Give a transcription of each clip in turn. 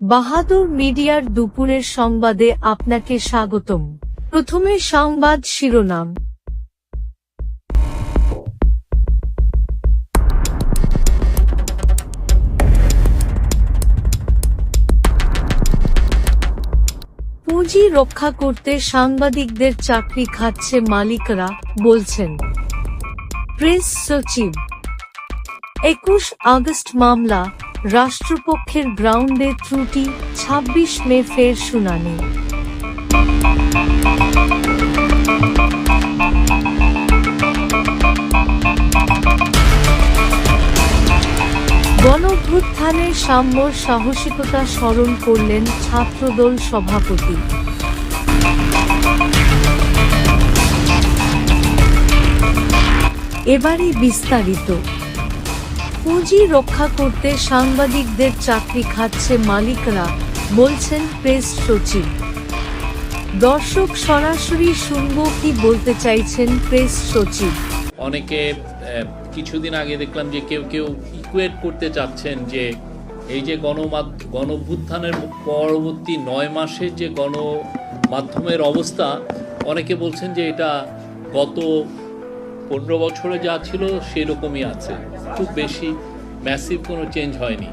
বাহাদুর মিডিয়ার দুপুরের সংবাদে আপনাকে স্বাগতম। প্রথমে সংবাদ শিরোনাম। পুঁজি রক্ষা করতে সাংবাদিকদের চাকরি খাচ্ছে মালিকরা, বলছেন। প্রেস সচিব। একুশ আগস্ট মামলা রাষ্ট্রপক্ষের গ্রাউন্ডে ত্রুটি ২৬ মে ফের শুনানি। গণভ্যুত্থানের সাম্যর সাহসিকতা স্মরণ করলেন ছাত্রদল সভাপতি। এবারই বিস্তারিত। পুঁজি রক্ষা করতে সাংবাদিকদের চাকরি খাচ্ছে মালিকরা, বলছেন প্রেস সচিব। দর্শক সরাসরি শুনব কি বলতে চাইছেন প্রেস সচিব। অনেকে কিছুদিন আগে দেখলাম যে কেউ কেউ ইকুয়েট করতে চাচ্ছেন যে এই যে গণমাধ্য গণভ্যুত্থানের পরবর্তী নয় মাসের যে গণমাধ্যমের অবস্থা, অনেকে বলছেন যে এটা গত পনেরো বছরে যা ছিল সেরকমই আছে। খুব বেশি ম্যাসিভ কোনো চেঞ্জ হয়নি।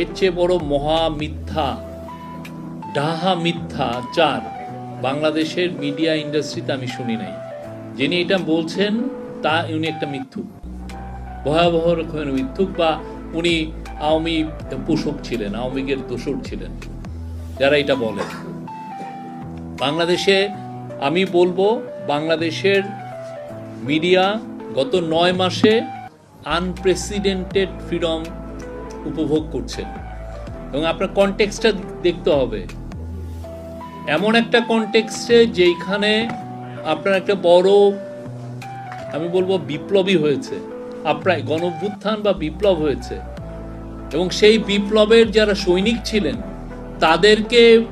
এর চেয়ে বড় মহা মিথ্যা, ডাহা মিথ্যা চার বাংলাদেশের মিডিয়া ইন্ডাস্ট্রিতে আমি শুনি নাই। যিনি এটা বলছেন, তা উনি একটা মিথ্যুক। ভয়াবহ রকমের মিথ্যুক বা উনি আওয়ামী পোষক ছিলেন, আওয়ামী লীগের দোসর ছিলেন, যারা এটা বলেন। বাংলাদেশে আমি বলব, বাংলাদেশের মিডিয়া গত নয় মাসে আনপ্রেসিডেন্টেড ফ্রিডম উপভোগ করছে এবং আপনার কনটেক্সটটা দেখতে হবে। এমন একটা কনটেক্সটে যেইখানে আপনার একটা বড়, আমি বলব বিপ্লবী হয়েছে। আপনার গণভ্যুত্থান বা বিপ্লব হয়েছে। এবং সেই বিপ্লবের যারা সৈনিক ছিলেন, তাদেরকে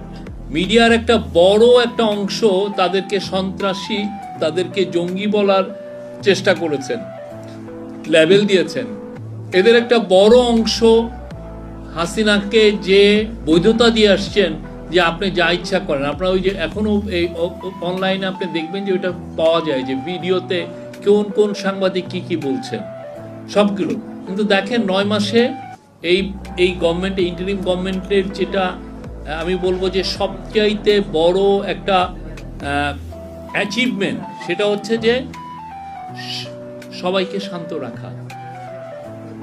মিডিয়ার একটা বড় একটা অংশ তাদেরকে সন্ত্রাসী, তাদেরকে জঙ্গি বলার চেষ্টা করেছেন। লেভেল দিয়েছেন। এদের একটা বড় অংশ হাসিনাকে যে বৈধতা দিয়ে আসছেন, যে আপনি যা ইচ্ছা করেন। আপনারা ওই যে এখনও এই অনলাইনে আপনি দেখবেন যে ওইটা পাওয়া যায় যে ভিডিওতে কোন কোন সাংবাদিক কি কি বলছেন সবগুলো। কিন্তু দেখেন নয় মাসে এই এই গভর্নমেন্ট ইন্টারিম গভর্নমেন্টের যেটা আমি বলব যে সবচাইতে বড় একটা অ্যাচিভমেন্ট সেটা হচ্ছে যে সবাইকে শান্ত রাখা।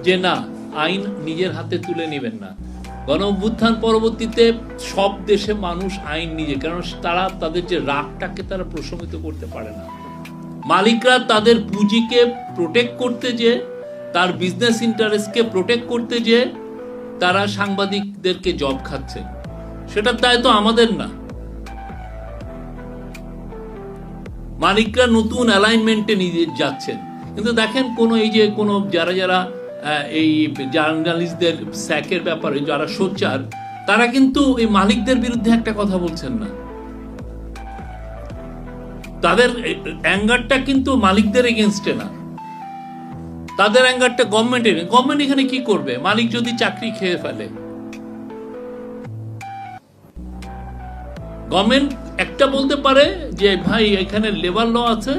যে না, আইন নিজের হাতে তুলে নেবেন না। গণ অভ্যুত্থান পরবর্তীতে সব দেশে মানুষ আইন নিজে কারণ তারা তাদের যে রাগটাকে তারা প্রশমিত করতে পারে না। মালিকরা তাদের পুঁজিকে প্রোটেক্ট করতে যে, তার বিজনেস ইন্টারেস্টকে প্রোটেক্ট করতে যে, তারা সাংবাদিকদেরকে জব খাচ্ছে। সেটার দায় তো আমাদের না। মালিকরা নতুন অ্যালাইনমেন্টে নিজে যাচ্ছেন। কিন্তু দেখেন কোনো এই যে কোনো যারা যারা এই জার্নালিস্টদের স্যাকের ব্যাপারে যারা সোচ্চার, তারা কিন্তু এই মালিকদের বিরুদ্ধে একটা কথা বলছেন না। তাদের অ্যাঙ্গারটা কিন্তু মালিকদের এগেনস্টে না। তাদের অ্যাঙ্গারটা গভর্নমেন্টের গভর্নমেন্ট এখানে কি করবে? মালিক যদি চাকরি খেয়ে ফেলে। গভর্নমেন্ট একটা বলতে পারে যে, ভাই, এখানে লেবার ল আছে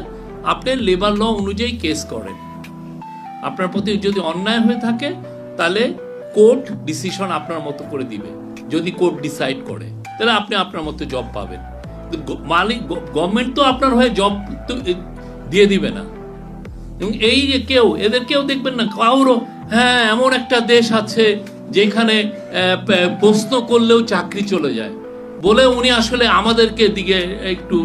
আপনি লেবার ল অনুযায়ী কেস করেন। আপনার প্রতি যদি অন্যায় হয়ে থাকে, তাহলে কোর্ট ডিসিশন আপনার মতো করে দিবে, যদি কোর্ট ডিসাইড করে। তাহলে আপনি আপনার মতো জব পাবেন। মালিক গভর্নমেন্ট তো আপনার হয়ে জব দিয়ে দিবে না। এবং এই যে কেউ, এদের কেউ দেখবেন না, কারও হ্যাঁ এমন একটা দেশ আছে যেখানে প্রশ্ন করলেও চাকরি চলে যায়। বলে উনি আসলে আমাদেরকে দিকে একটু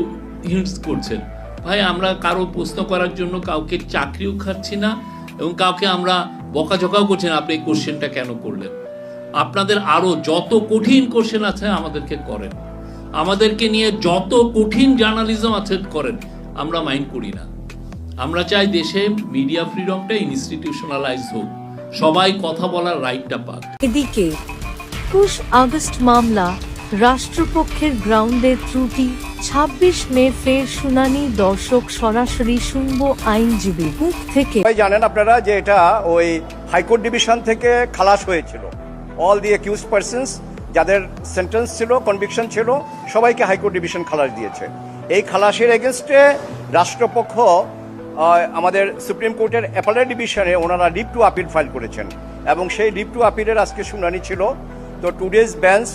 হিন্টস করছেন। ভাই, আমরা কারও প্রশ্ন করার জন্য কাউকে চাকরিও খাচ্ছি না এবং কাউকে আমরা বকাঝকাও করছি না। আপনি এই কোশ্চেনটা কেন করলেন? আপনাদের আরও যত কঠিন কোশ্চেন আছে আমাদেরকে করেন। আমাদেরকে নিয়ে যত কঠিন জার্নালিজম আছে করেন। আমরা মাইন্ড করি না। আমরা চাই দেশে মিডিয়া ফ্রিডমটা ইনস্টিটিউশনালাইজ হোক। সবাই কথা বলার রাইটটা পাক। এদিকে একুশ আগস্ট মামলা রাষ্ট্রপক্ষের গ্রাউন্ডের ত্রুটি ২৬ মে ফের শুনানি, দর্শক সরাসরি শুনব আইনজীবী মুখ থেকে। জানেন আপনারা যে এটা ওই হাইকোর্ট ডিভিশন থেকে খালাস হয়েছিল। অল দি অ্যাকিউজ পার্সনস যাদের সেন্টেন্স ছিল কনভিকশন ছিল, সবাইকে হাইকোর্ট ডিভিশন খালাস দিয়েছে। এই খালাসের এগেনস্টে রাষ্ট্রপক্ষ আমাদের সুপ্রিম কোর্টের অ্যাপালেট ডিভিশনে ওনারা লিভ টু আপিল ফাইল করেছেন। এবং সেই লিভ টু আপিলের আজকে শুনানি ছিল। তো today's bench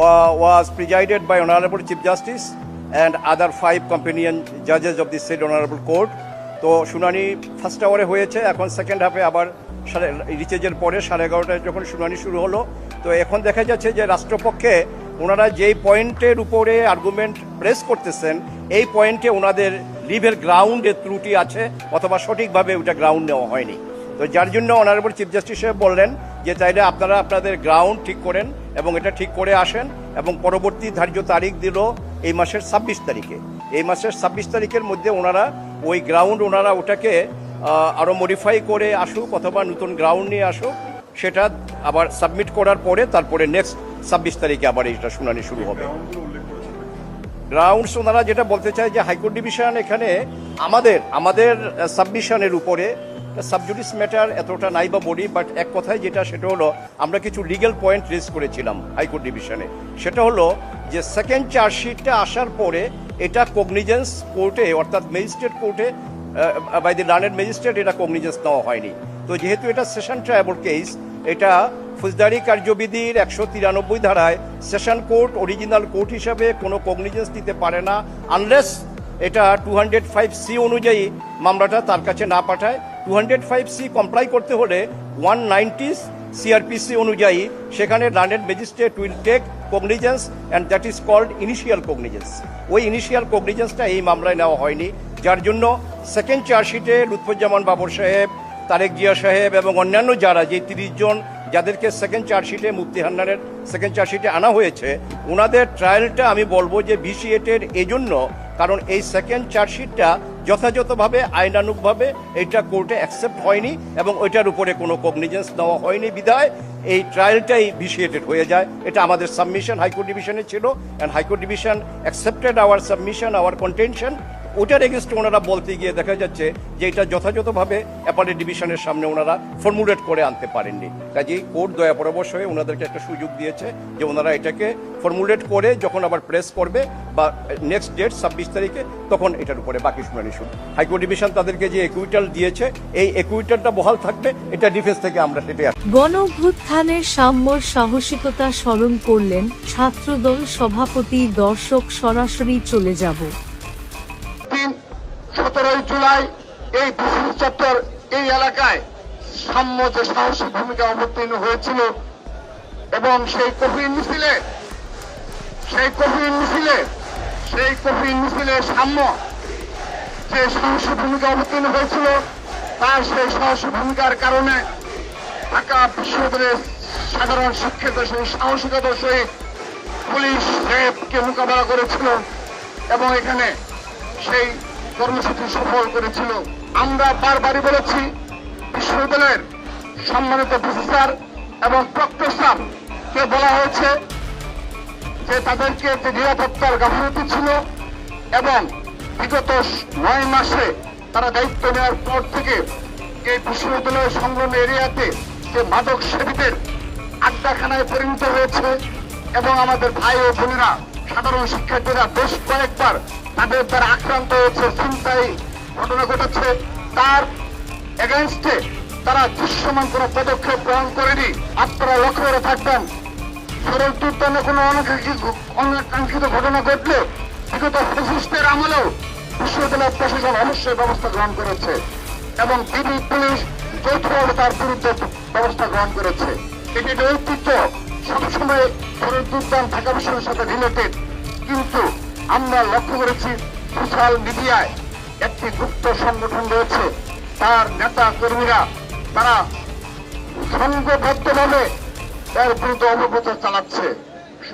was presided by honourable chief justice and other five companion জাজেস of the said honourable court তো শুনানি ফার্স্ট আওয়ারে হয়েছে, এখন সেকেন্ড হাফে আবার সাড়ে রিচেজের পরে সাড়ে এগারোটায় যখন শুনানি শুরু হলো, তো এখন দেখা যাচ্ছে যে রাষ্ট্রপক্ষে ওনারা যেই পয়েন্টের উপরে আর্গুমেন্ট প্রেস করতেছেন, এই পয়েন্টে ওনাদের লিভের গ্রাউন্ডে ত্রুটি আছে অথবা সঠিকভাবে ওটা গ্রাউন্ড নেওয়া হয়নি। তো যার জন্য অনারেবল চিফ জাস্টিস বললেন যে চাইলে আপনারা আপনাদের গ্রাউন্ড ঠিক করেন এবং এটা ঠিক করে আসেন এবং পরবর্তী ধার্য তারিখ দিল এই মাসের ছাব্বিশ তারিখে। এই মাসের ছাব্বিশ তারিখের মধ্যে ওনারা ওই গ্রাউন্ড ওনারা ওটাকে আরও মডিফাই করে আসুক অথবা নতুন গ্রাউন্ড নিয়ে আসুক, সেটা আবার সাবমিট করার পরে তারপরে নেক্সট ছাব্বিশ তারিখে আবার এটা শুনানি শুরু হবে। গ্রাউন্ডস ওনারা যেটা বলতে চায় যে হাইকোর্ট ডিভিশন এখানে আমাদের আমাদের সাবমিশনের উপরে সাবজুডিস ম্যাটার এতটা নাই বা বলি বাট এক কথায় যেটা, সেটা হলো, আমরা কিছু লিগ্যাল পয়েন্ট রেজ করেছিলাম হাইকোর্ট ডিভিশনে সেটা হলো যে সেকেন্ড চার্জশিটটা আসার পরে এটা কগনিজেন্স কোর্টে অর্থাৎ ম্যাজিস্ট্রেট কোর্টে বাই দি লার্নেড ম্যাজিস্ট্রেট এটা কগনিজেন্স নেওয়া হয়নি। তো যেহেতু এটা সেশন ট্রায়াবল কেস এটা ফৌজদারি কার্যবিধির একশো তিরানব্বই ধারায় সেশন কোর্ট অরিজিনাল কোর্ট হিসাবে কোনো কগনিজেন্স দিতে পারে না আনলেস এটা টু হান্ড্রেড ফাইভ সি অনুযায়ী মামলাটা তার কাছে না পাঠায়। Two hundred five C comply করতে হলে ওয়ান নাইনটি সিআরপিসি অনুযায়ী সেখানে learned magistrate will take cognizance and that is called initial cognizance ওই ইনিশিয়াল কগনিজেন্সটা এই মামলায় নেওয়া হয়নি। যার জন্য সেকেন্ড চার্জশিটে লুৎফুজ্জামান বাবর সাহেব, তারেক জিয়া সাহেব এবং অন্যান্য যারা যে তিরিশ জন যাদেরকে সেকেন্ড চার্জশিটে মুফতি হান্নানের সেকেন্ড চার্জশিটে আনা হয়েছে ওনাদের ট্রায়ালটা আমি বলব যে ভিসিএটের এজন্য, কারণ এই সেকেন্ড চার্জশিটটা যথাযথভাবে আইনানুকভাবে এটা কোর্টে অ্যাকসেপ্ট হয়নি এবং ওইটার উপরে কোনো কগনিজেন্স নেওয়া হয়নি বিধায়। এই ট্রায়ালটাই ভিসিয়েটেড হয়ে যায়। এটা আমাদের সাবমিশন হাইকোর্ট ডিভিশনে ছিল। And high court division accepted our submission our contention ওটার এগেনস্টে ওনারা বলতে গিয়ে দেখা যাচ্ছে যে এটা যথাযথভাবে অ্যাপারেট ডিভিশনের সামনে ওনারা ফর্মুলেট করে আনতে পারেননি। কাজেই কোর্ট দয়া পরামর্শ হয়ে ওনাদেরকে একটা সুযোগ দিয়েছে যে ওনারা এটাকে ফর্মুলেট করে যখন আবার প্রেস করবে বা নেক্সট ডেট ছাব্বিশ তারিখে তখন এটার উপরে বাকি শুনানি শুরু। হাইকোর্ট ডিভিশন তাদেরকে যে একুইটাল দিয়েছে, এই একুইটালটা বহাল থাকবে, এটা ডিফেন্স থেকে আমরা সেটাই গণভ্যুত্থানের সাম্যর সাহসিকতা স্মরণ করলেন ছাত্রদল সভাপতি দর্শক সরাসরি চলে যাব। সতেরোই জুলাই এই বিসিবি চত্বর, এই এলাকায় সাম্য যে সাহসী ভূমিকা অবতীর্ণ হয়েছিল এবং সেই কফিন মিছিলে, সেই কফিন মিছিলে, সেই কফিন মিছিলে সাম্য যে সাহসী ভূমিকা অবতীর্ণ হয়েছিল, তার সেই সাহসী ভূমিকার কারণে ঢাকা বিশ্ববিদ্যালয়ের সাধারণ শিক্ষিত, সেই সাহসিকতার সহিত পুলিশ র্যাবকে মোকাবেলা করেছিল এবং এখানে সেই কর্মসূচি সফল করেছিল। আমরা বারবারই বলেছি, বিশ্ববিদ্যালয়ের সম্মানিত প্রফেসর এবং প্রক্টর কে বলা হয়েছে যে তাদেরকে যে নিরাপত্তার গাফিলতি ছিল এবং বিগত নয় মাসে তারা দায়িত্ব নেওয়ার পর থেকে এই বিশ্ববিদ্যালয়ের সংলগ্ন এরিয়াতে যে মাদক সেবীদের আড্ডাখানায় পরিণত হয়েছে এবং আমাদের ভাই ও বোনেরা সাধারণ শিক্ষার্থীরা বেশ কয়েকবার তাদের দ্বারা আক্রান্ত হয়েছে চিন্তায় ঘটনা ঘটেছে তার এগেনস্টে তারা দৃশ্যমান কোনো পদক্ষেপ গ্রহণ করেনি। আপনারা লক্ষ্য করে থাকবেন উদ্যানে কোনো অনাকাঙ্ক্ষিত ঘটনা ঘটলে বিগত আমলেও বিশ্ববিদ্যালয় প্রশাসন অবশ্যই ব্যবস্থা গ্রহণ করেছে এবং বিধি পুলিশ যৌথভাবে তার বিরুদ্ধে ব্যবস্থা গ্রহণ করেছে। এটি ঐতিহ্য সবসময় উদ্যান ঢাকা বিশ্বের সাথে রিলেটেড। কিন্তু আমরা লক্ষ্য করেছি সোশ্যাল মিডিয়ায় একটি গুপ্ত সংগঠন রয়েছে। তার নেতা কর্মীরা, তারা সংঘবদ্ধভাবে এর বিরুদ্ধে অপপ্রচার চালাচ্ছে।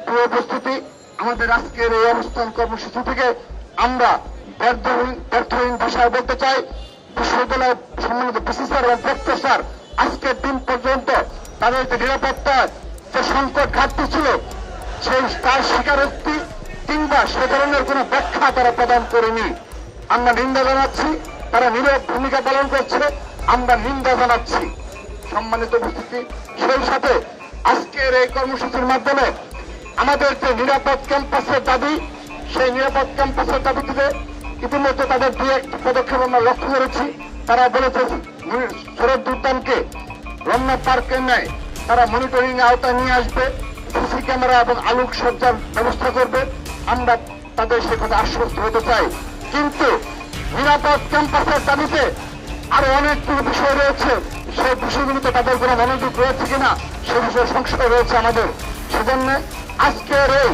প্রিয় উপস্থিতি, আমাদের আজকের এই অবস্থান কর্মসূচি থেকে আমরা ব্যর্থহীন ব্যর্থহীন ভাষায় বলতে চাই, বিশ্ববিদ্যালয়ের সম্মানিত প্রফেসর এবং প্রফেসর, আজকের দিন পর্যন্ত তাদের যে নিরাপত্তার যে সংকট ঘাটতি ছিল, সেই তার স্বীকারোক্তি কিংবা সে ধরনের কোনো ব্যাখ্যা তারা প্রদান করেনি। আমরা নিন্দা জানাচ্ছি, তারা নীরব ভূমিকা পালন করছে আমরা নিন্দা জানাচ্ছি। সম্মানিত উপস্থিতি, সেই সাথে আজকের এই কর্মসূচির মাধ্যমে আমাদের যে নিরাপদ ক্যাম্পাসের দাবি, সেই নিরাপদ ক্যাম্পাসের দাবিটিতে ইতিমধ্যে তাদের দু একটি পদক্ষেপ আমরা লক্ষ্য করেছি। তারা বলেছে শরৎ উদ্যানকে রমনা পার্কের ন্যায় তারা মনিটরিং আওতায় নিয়ে আসবে সিসি ক্যামেরা এবং আলোক সজ্জার ব্যবস্থা করবে। আমরা তাদের সে কথা আশ্বস্ত হতে চাই। কিন্তু নিরাপদ ক্যাম্পাসের দাবিতে আরও অনেকগুলো বিষয় রয়েছে। সেই বিষয়গুলিতে তাদের কোনো মনোযোগ রয়েছে কিনা, সে বিষয়ে সংশয় রয়েছে আমাদের। সেজন্য আজকের এই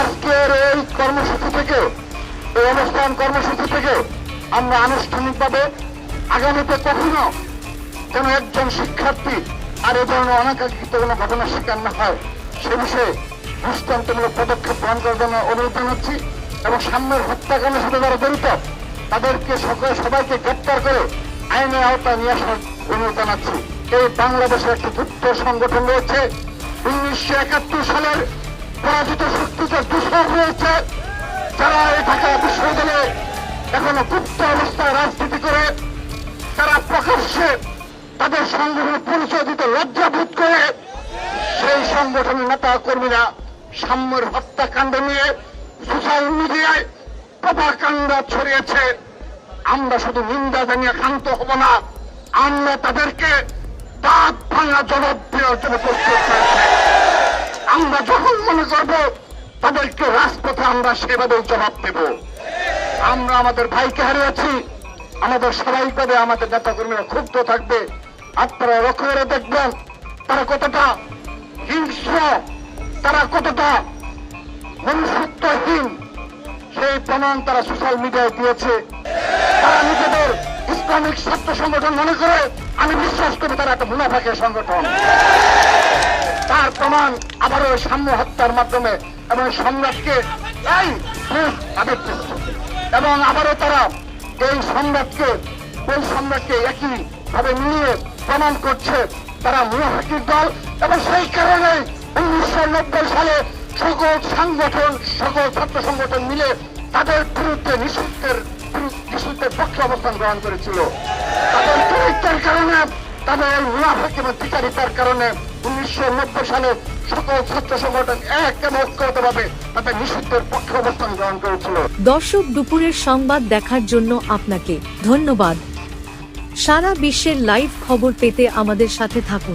আজকের এই কর্মসূচি থেকে, এই অনুষ্ঠান কর্মসূচি থেকে আমরা আনুষ্ঠানিকভাবে আগামীতে কখনো কোন একজন শিক্ষার্থী আর এ ধরনের অনাকাঙ্ক্ষিত কোনো ঘটনার শিকার না হয়। সে বিষয়ে দৃষ্টান্তমূলক পদক্ষেপ গ্রহণ করার জন্য অনুরোধ জানাচ্ছি এবং সামনের হত্যাকাণ্ডের সাথে যারা জড়িত, তাদেরকে সকলে সবাইকে গ্রেপ্তার করে আইনের আওতায় নিয়ে আসার অনুরোধ জানাচ্ছি। এই বাংলাদেশের একটি যুদ্ধ সংগঠন রয়েছে। উনিশশো একাত্তর সালের পরাজিত শক্তিতে দূষণ রয়েছে যারা এই ঢাকা বিশ্ববিদ্যালয়ে এখনও গুপ্ত অবস্থায় সংগঠনের নেতা কর্মীরা সাম্যের হত্যাকাণ্ড নিয়ে সোশ্যাল মিডিয়ায় প্রভাকাণ্ডা ছড়িয়েছে। আমরা শুধু নিন্দা জানিয়ে ক্ষান্ত হব না, আমরা তাদেরকে দাঁত ভাঙা জবাব দেওয়ার জন্য প্রস্তুত আমরা যখন মনে করব তাদেরকে রাজপথে আমরা সেভাবে জবাব দেব। আমরা আমাদের ভাইকে হারিয়েছি, আমাদের সবাই করে আমাদের নেতা কর্মীরা ক্ষুব্ধ থাকবে। আপনারা লক্ষ্য করে দেখবেন, তারা কতটা হিংস্র, তারা কতটা মনুষ্যত্বহীন, সেই প্রমাণ তারা সোশ্যাল মিডিয়ায় দিয়েছে। তারা নিজেদের ইসলামিক ছাত্র সংগঠন মনে করে, আমি বিশ্বাস করি তারা একটা মুনাফাকের সংগঠন। তার প্রমাণ আবারও সাম্য হত্যার মাধ্যমে এবং সম্রাটকে proof এবং আবারও তারা এই সম্রাটকে, ওই সম্রাটকে একই ভাবে নিয়ে প্রমাণ করছে তারা মুনাফাকির দল, এবং সেই কারণে উনিশশো নব্বই সালে সকল সংগঠন, সকল ছাত্র সংগঠন মিলে তাদের বিরুদ্ধে নিষিদ্ধের নিষিদ্ধের পক্ষে অবস্থান গ্রহণ করেছিল। তাদের চরিত্রের কারণে, তাদের মুনাফিক এবং বিচারিতার কারণে উনিশশো নব্বই সালে সকল ছাত্র সংগঠন এক এবং তাদের নিষিদ্ধের পক্ষে অবস্থান গ্রহণ করেছিল। দর্শক, দুপুরের সংবাদ দেখার জন্য আপনাকে ধন্যবাদ। সারা বিশ্বের লাইভ খবর পেতে আমাদের সাথে থাকুন।